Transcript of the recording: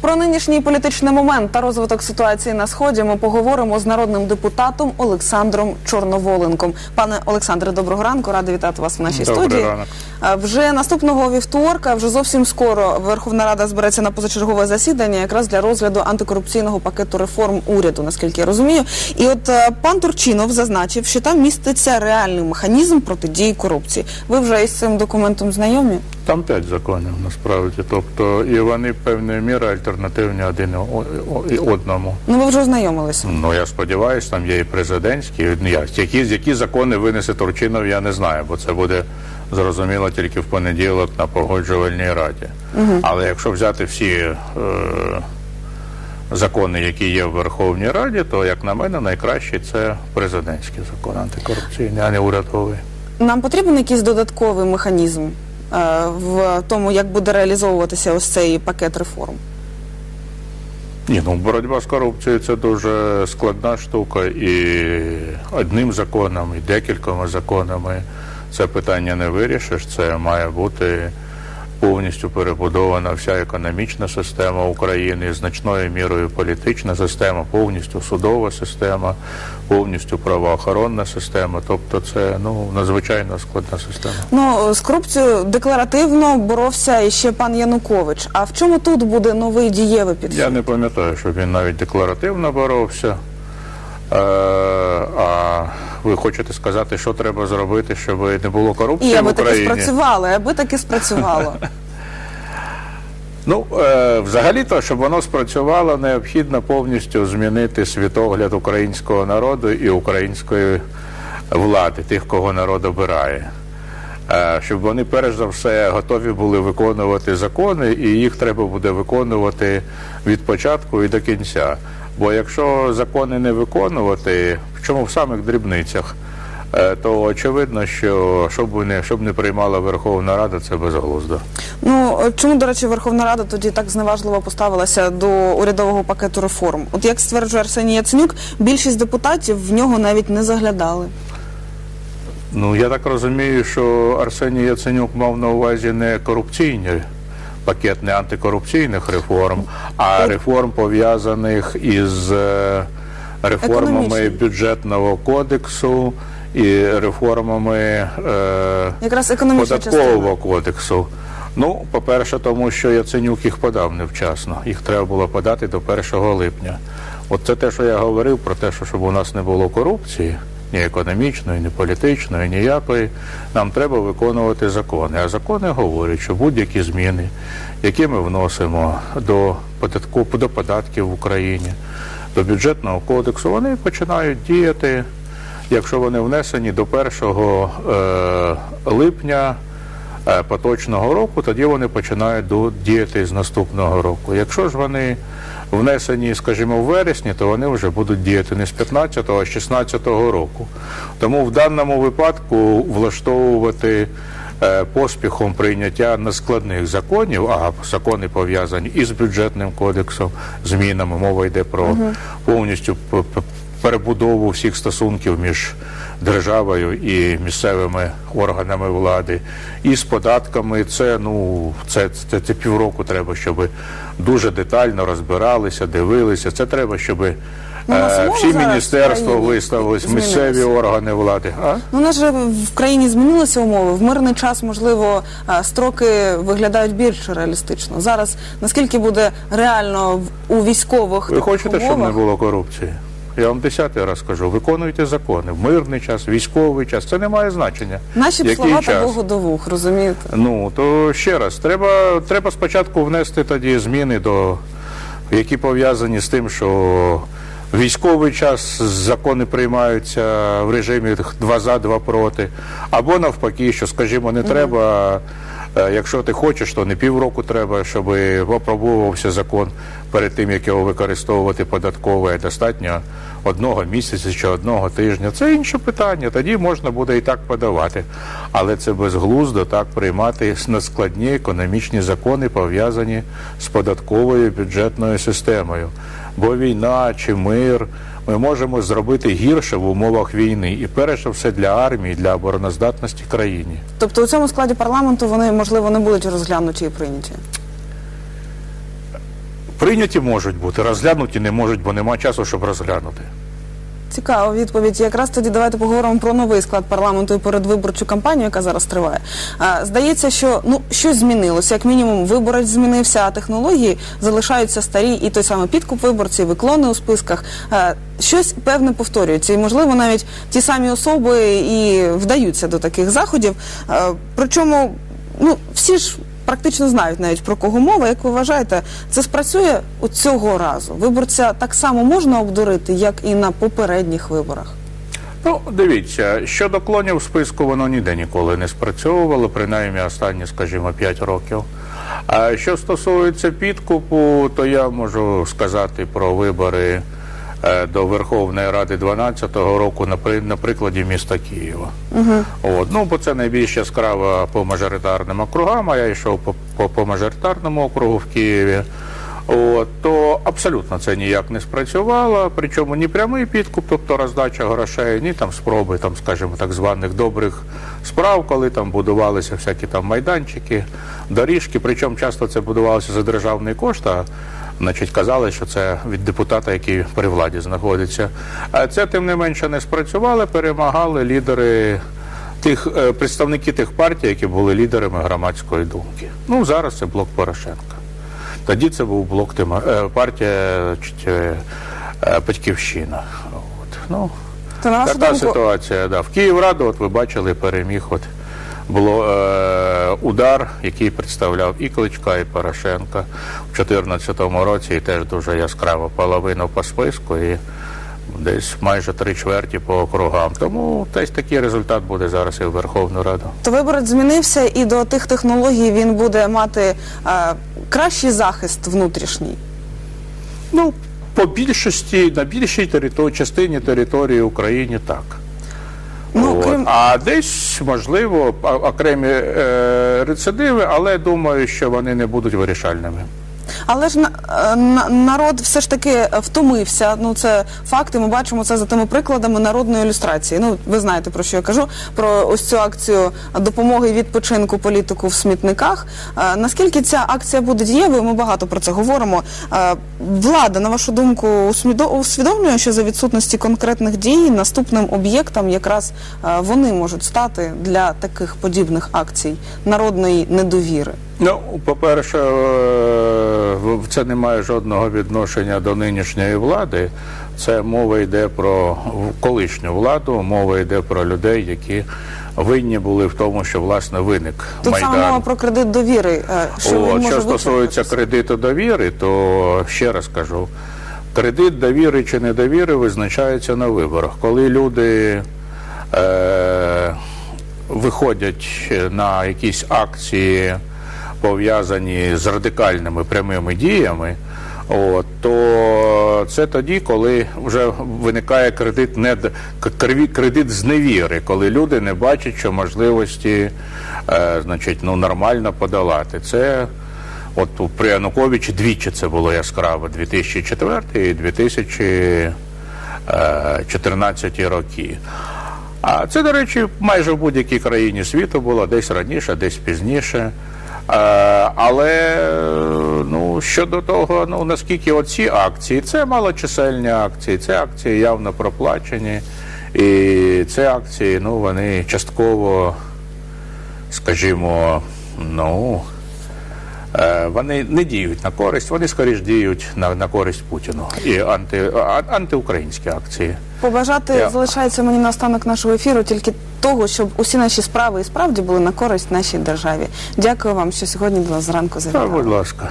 Про нинішній політичний момент та розвиток ситуації на сході ми поговоримо з народним депутатом Олександром Чорноволенком. Пане Олександре, доброго ранку. Радий вітати вас в нашій Добрий студії. ранок. Вже наступного вівторка, вже зовсім скоро Верховна Рада збереться на позачергове засідання, якраз для розгляду антикорупційного пакету реформ уряду, наскільки я розумію. І от е, пан Турчинов зазначив, що там міститься реальний механізм протидії корупції. Ви вже із цим документом знайомі? Там п'ять законів насправді. Тобто, і вони певною мірою альтернативні один одному. Ну ви вже ознайомилися. Ну я сподіваюся, там є і президентські. Ну, Які, які закони винесе Турчинов, я не знаю, бо це буде зрозуміло тільки в понеділок на погоджувальній раді. Але якщо взяти всі е, закони, які є в Верховній Раді, то як на мене, найкращий це президентський закон антикорупційний, а не урядовий. Нам потрібен якийсь додатковий механізм е, в тому, як буде реалізовуватися ось цей пакет реформ. Ні, ну боротьба з корупцією це дуже складна штука, і одним законом, і декількома законами це питання не вирішиш. Це має бути повністю перебудована вся економічна система України, значною мірою політична система, повністю судова система, повністю правоохоронна система. Тобто, це ну надзвичайно складна система. Ну з корупцією декларативно боровся і ще пан Янукович. А в чому тут буде новий дієвий підхід? Я не пам'ятаю, що він навіть декларативно боровся. Е, а ви хочете сказати, що треба зробити, щоб не було корупції І в аби таки спрацювало, аби таки спрацювало. Ну, е, взагалі-то, щоб воно спрацювало, необхідно повністю змінити світогляд українського народу і української влади, тих, кого народ обирає. Е, щоб вони перш за все готові були виконувати закони, і їх треба буде виконувати від початку і до кінця. Бо якщо закони не виконувати, причому в самих дрібницях, е, то очевидно, що щоб не, щоб не приймала Верховна Рада, це безглуздо. Ну чому, до речі, Верховна Рада тоді так зневажливо поставилася до урядового пакету реформ? От як стверджує Арсеній Яценюк, більшість депутатів в нього навіть не заглядали. Ну, я так розумію, що Арсеній Яценюк мав на увазі не корупційні пакет не антикорупційних реформ, а реформ пов'язаних із е, реформами бюджетного кодексу і реформами е, Якраз податкового кодексу. Ну, по-перше, тому що Яценюк їх подав невчасно. Їх треба було подати до 1 липня. От це те, що я говорив про те, що щоб у нас не було корупції, ні економічної, ні політичної, ніякої, нам треба виконувати закони. А закони говорять, що будь-які зміни, які ми вносимо до податку, до податків в Україні, до бюджетного кодексу, вони починають діяти, якщо вони внесені до 1 е, липня е, поточного року, тоді вони починають діяти з наступного року. Якщо ж вони внесені, скажімо, в вересні, то вони вже будуть діяти не з 15-го, а з 16-го року. Тому в даному випадку влаштовувати е, поспіхом прийняття нескладних законів, а закони пов'язані із бюджетним кодексом, змінами, мова йде про повністю перебудову всіх стосунків між державою і місцевими органами влади, і з податками. Це ну це, це, це півроку треба, щоб дуже детально розбиралися, дивилися. Це треба, щоб е, Ну, умови всі міністерства виставились, місцеві органи влади. А? Ну, у нас же в країні змінилися умови. В мирний час, можливо, строки виглядають більш реалістично. Зараз наскільки буде реально у військових Ви хочете, щоб не було корупції? Я вам десятий раз кажу, виконуйте закони в мирний час, військовий час. Це не має значення. Наші б слова та час? Богу до вух, розумієте? Ну то ще раз, треба, треба спочатку внести тоді зміни, до, які пов'язані з тим, що військовий час закони приймаються в режимі два за, два проти. Або навпаки, що, скажімо, не треба. Е, Якщо ти хочеш, то не півроку треба, щоб опробувався закон перед тим, як його використовувати податково, а достатньо одного місяця чи одного тижня. Це інше питання. Тоді можна буде і так подавати. Але це безглуздо так приймати складні економічні закони, пов'язані з податковою бюджетною системою. Бо війна чи мир ми можемо зробити гірше в умовах війни, і перше все для армії, для обороноздатності країни. Тобто у цьому складі парламенту вони можливо не будуть розглянуті і прийняті. Прийняті можуть бути, розглянуті не можуть, бо нема часу, щоб розглянути. Цікава відповідь. Якраз тоді давайте поговоримо про новий склад парламенту і передвиборчу кампанію, яка зараз триває. А, здається, що ну щось змінилося. Як мінімум, виборець змінився, а технології залишаються старі, і той самий підкуп виборців, і клони у списках. А, щось певне повторюється, і можливо навіть ті самі особи і вдаються до таких заходів. А, причому, ну всі ж. Практично знають навіть про кого мова. Як ви вважаєте, це спрацює у цього разу? Виборця так само можна обдурити, як і на попередніх виборах. Ну, дивіться, щодо клонів в списку воно ніде ніколи не спрацьовувало, принаймні останні, скажімо, 5 років. А що стосується підкупу, то я можу сказати про вибори до Верховної Ради 12-го року на, при- на прикладі міста Києва. Угу. От, ну, бо це найбільш яскраво по мажоритарним округам, а я йшов по, по, по мажоритарному округу в Києві. От, то абсолютно це ніяк не спрацювало, причому ні прямий підкуп, тобто роздача грошей, ні там спроби, там, скажімо, так званих добрих справ, коли там будувалися всякі там майданчики, доріжки, причому часто це будувалося за державний кошт, а значить казали, що це від депутата, який при владі знаходиться. А це тим не менше не спрацювало, перемагали лідери тих е, представники тих партій, які були лідерами громадської думки. Ну зараз це блок Порошенка. Тоді це був блок Тима, е, партія значить, е, Батьківщина. От. Ну, така думку, ситуація. Да. В Київраду, от ви бачили, переміг от було е, удар, який представляв і Кличка, і Порошенка в 2014 році, і теж дуже яскраво половину по списку, і десь майже три чверті по округам. Тому десь такий результат буде зараз і в Верховну Раду. то виборець змінився, і до тих технологій він буде мати е, кращий захист внутрішній. Ну, по більшості, на більшій території, частині території України так. А десь, можливо, окремі е, рецидиви, але думаю, що вони не будуть вирішальними. Але ж е, на- народ все ж таки втомився. Ну це факти. Ми бачимо це за тими прикладами народної ілюстрації. Ну ви знаєте про що я кажу? Про ось цю акцію допомоги відпочинку політику в смітниках. Е, наскільки ця акція буде дієвою? Ми багато про це говоримо. Влада, на вашу думку, усвідомлює, що за відсутності конкретних дій наступним об'єктом якраз е, вони можуть стати для таких подібних акцій народної недовіри. Ну, по-перше, е, це не має жодного відношення до нинішньої влади. Це мова йде про колишню владу, мова йде про людей, які винні були в тому, що власне виник Тут майдан. саме мова про кредит довіри. е, Що може що стосується кредиту довіри, то ще раз кажу, кредит довіри чи недовіри визначається на виборах. Коли люди е, виходять на якісь акції, пов'язані з радикальними прямими діями, От, то це тоді, коли вже виникає кредит не кредит- кредит з невіри, коли люди не бачать, що можливості е, значить, ну, нормально подолати. Це от при Януковичі двічі це було яскраво 2004 і 2014 роки. А це, до речі, майже в будь-якій країні світу було десь раніше, десь пізніше. Е, Але е, ну, щодо того, ну наскільки оці акції, це малочисельні акції, це акції явно проплачені. І це акції, ну, вони частково, скажімо, ну, е, вони не діють на користь, вони скоріш діють на, на користь Путіну. І анти, а- антиукраїнські акції. Побажати Я- залишається мені на останок нашого ефіру тільки того, щоб усі наші справи і справді були на користь нашій державі. Дякую вам, що сьогодні нас зранку за завітали. будь ласка.